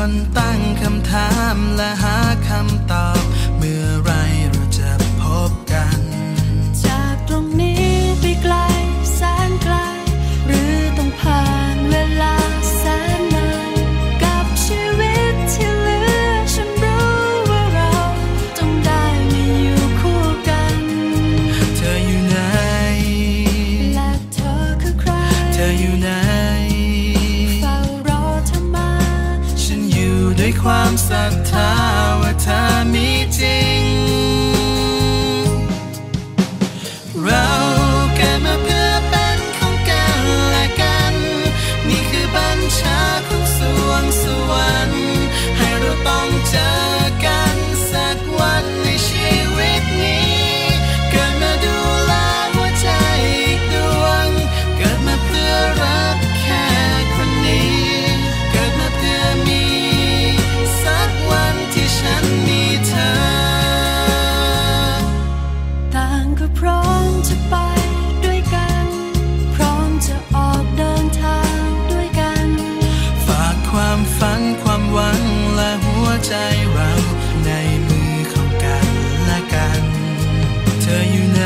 คนตั้งคำถามและหาคำตอบ ความศรัทธาว่าเธอมีจริง เราเกิดมาเพื่อเป็นของกันและกัน นี่คือบัญชาของสวงสวรรค์ให้เราต้อง ความฝันความหวังและหัวใจเราในมือของกันและกัน เธออยู่ไหน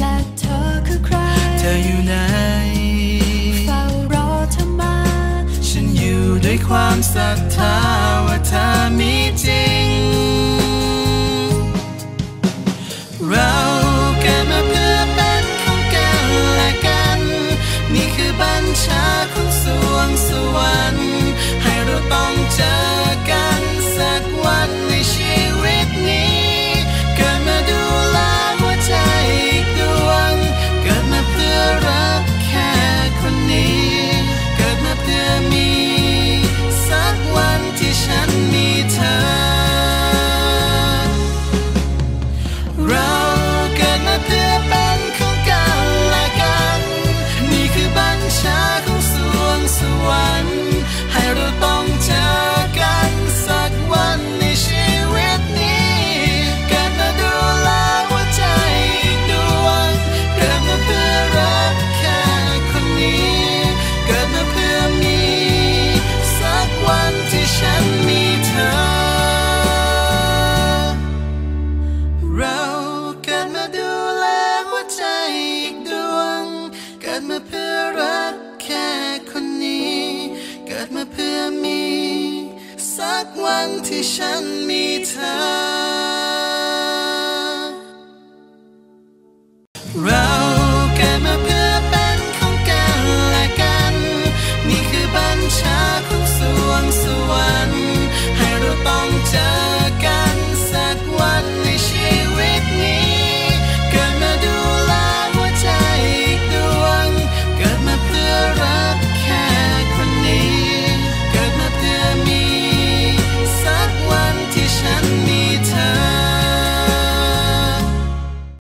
และเธอคือใคร เธออยู่ไหนเฝ้ารอเธอมา ฉันอยู่ด้วยความศรัทธาว่าเธอมีจริงรั มาดูแลหัวใจอีกดวง เกิดมาเพื่อรักแค่คนนี้ เกิดมาเพื่อมี สักวันที่ฉันมีเธอรัก